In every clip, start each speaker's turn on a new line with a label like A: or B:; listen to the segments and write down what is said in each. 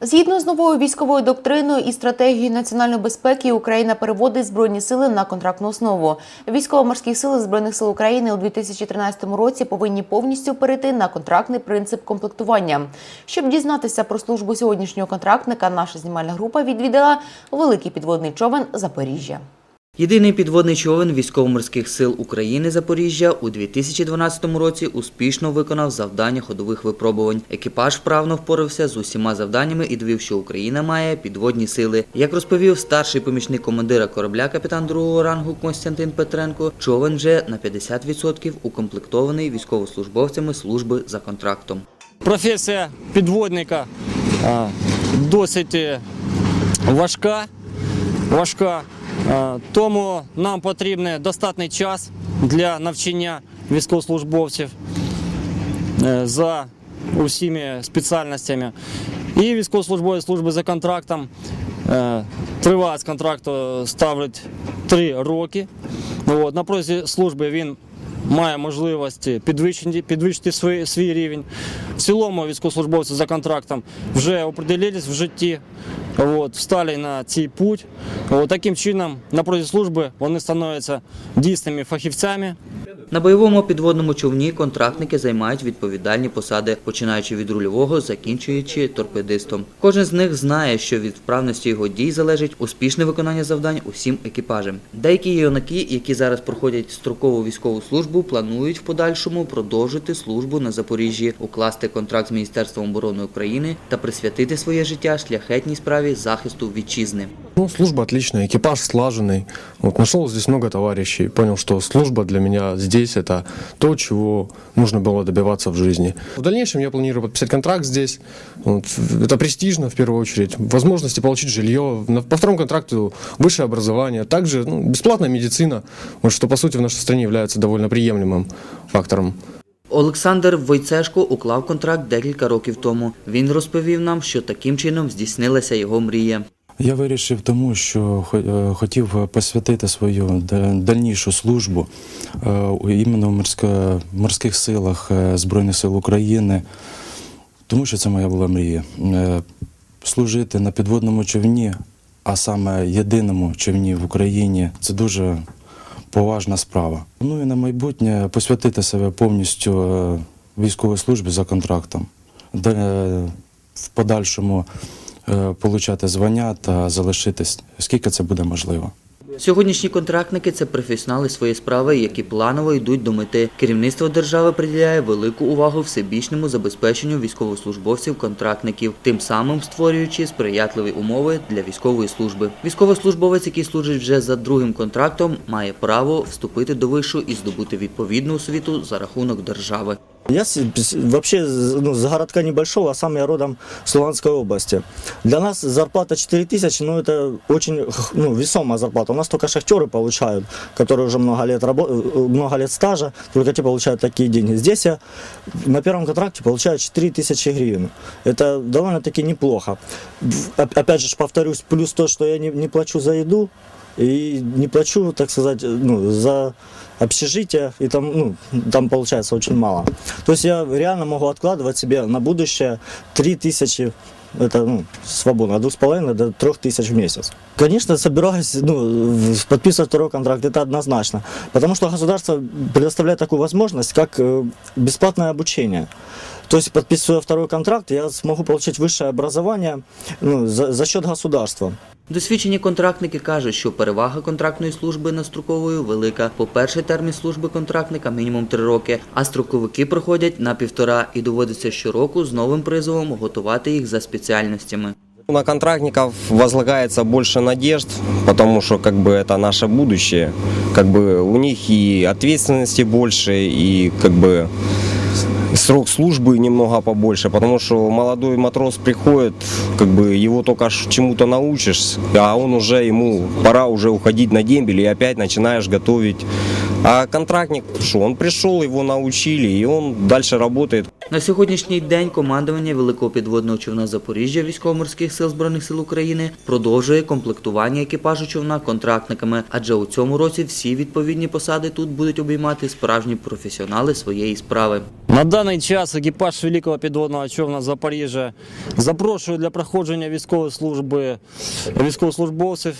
A: Згідно з новою військовою доктриною і стратегією національної безпеки, Україна переводить збройні сили на контрактну основу. Військово-морські сили збройних сил України у 2013 році повинні повністю перейти на контрактний принцип комплектування. Щоб дізнатися про службу сьогоднішнього контрактника, наша знімальна група відвідала великий підводний човен Запоріжжя.
B: Єдиний підводний човен військово-морських сил України Запоріжжя у 2012 році успішно виконав завдання ходових випробувань. Екіпаж вправно впорався з усіма завданнями і довів, що Україна має підводні сили. Як розповів старший помічник командира корабля, капітан другого рангу Константин Петренко, човен вже на 50% укомплектований військовослужбовцями служби за контрактом.
C: Професія підводника досить е, важка. важка. А, Тому нам потрібен достатній час для навчання військовослужбовців е, за усіма спеціальностями. І військовослужбовець служби за контрактом е, тривалість контракту ставить 3 роки. От, на протязі служби він має можливості підвищити, підвищити свій, свій рівень. В цілому військовослужбовці за контрактом вже определились в житті, от, встали на цей путь. От, таким чином, на протязі служби вони становляться дійсними фахівцями.
B: На бойовому підводному човні контрактники займають відповідальні посади, починаючи від рульового, закінчуючи торпедистом. Кожен з них знає, що від вправності його дій залежить успішне виконання завдань усім екіпажем. Деякі юнаки, які зараз проходять строкову військову службу, планують в подальшому продовжити службу на Запоріжжі, укласти контракт з Міністерством оборони України та присвятити своє життя шляхетній справі захисту вітчизни.
D: Ну, служба отличная, экипаж слаженный. Вот нашел здесь много товарищей, понял, что служба для меня здесь это то, чего нужно было добиваться в жизни. В дальнейшем я планирую подписать контракт здесь. Вот, это престижно в первую очередь. Возможности получить жилье. На- По второму контракту высшее образование. Также ну, бесплатная медицина, вот, что по сути в нашей стране является довольно приемлемым фактором.
B: Олександр Войцешко уклав контракт декілька років тому. Він розповів нам, що таким чином здійснилася його мрія.
E: Я вирішив тому, що е, хотів посвятити свою дальнішу службу е, іменно в морських силах е, Збройних сил України, тому що це моя була мрія. Служити на підводному човні, а саме єдиному човні в Україні це дуже поважна справа. Ну і на майбутнє посвятити себе повністю військовій службі за контрактом, в подальшому получати звання та залишитись, скільки це буде можливо.
B: Сьогоднішні контрактники це професіонали своєї справи, які планово йдуть до мети. Керівництво держави приділяє велику увагу всебічному забезпеченню військовослужбовців-контрактників, тим самим створюючи сприятливі умови для військової служби. Військовослужбовець, який служить вже за другим контрактом, має право вступити до вишу і здобути відповідну освіту за рахунок держави.
F: Я вообще ну, с городка небольшого, а сам я родом с Луганской области. Для нас зарплата 4 тысячи, ну это очень ну, весомая зарплата. У нас только шахтеры получают, которые уже много лет, рабо- много лет стажа, только те получают такие деньги. Здесь я на первом контракте получаю 4 тысячи гривен. Это довольно-таки неплохо. Опять же повторюсь, плюс то, что я не, не плачу за еду, и не плачу, так сказать, ну, за общежитие, и там, ну, там получается очень мало. То есть я реально могу откладывать себе на будущее 3 тысячи это ну, свободно, от двух с половиной до трех тысяч в месяц. Конечно, собираюсь ну, подписывать второй контракт, это однозначно. Потому что государство предоставляет такую возможность, как э, бесплатное обучение. То есть, подписывая второй контракт, я смогу получить высшее образование ну, за, за счет государства.
B: Досвідчені контрактники кажуть, що перевага контрактної служби над строковою велика. По-перше, термін служби контрактника мінімум три роки, а строковики проходять на півтора і доводиться щороку з новим призовом готувати їх за спеціальностями.
G: На контрактников возлагается больше надежд, потому что как бы это наше будущее. Как бы у них и ответственности больше, и как бы срок службы немного побольше, потому что молодой матрос приходит, как бы его только чему-то научишь, а он уже ему пора уже уходить на дембель и опять начинаешь готовить А контрактник, что, он пришел, его научили, и он дальше работает.
B: На сьогоднішній день командування великого підводного човна Запоріжжя військово-морських сил збройних сил України продовжує комплектування екіпажу човна контрактниками, адже у цьому році всі відповідні посади тут будуть обіймати справжні професіонали своєї справи.
C: На даний час екіпаж великого підводного човна Запоріжжя запрошує для проходження військової служби військовослужбовців,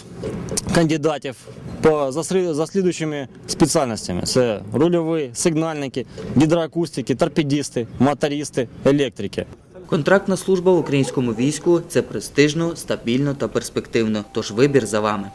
C: кандидатів по за, слідуючими спеціальностями: це рульові, сигнальники, гідроакустики, торпедісти, мотористи, електрики.
B: Контрактна служба в українському війську це престижно, стабільно та перспективно. Тож вибір за вами.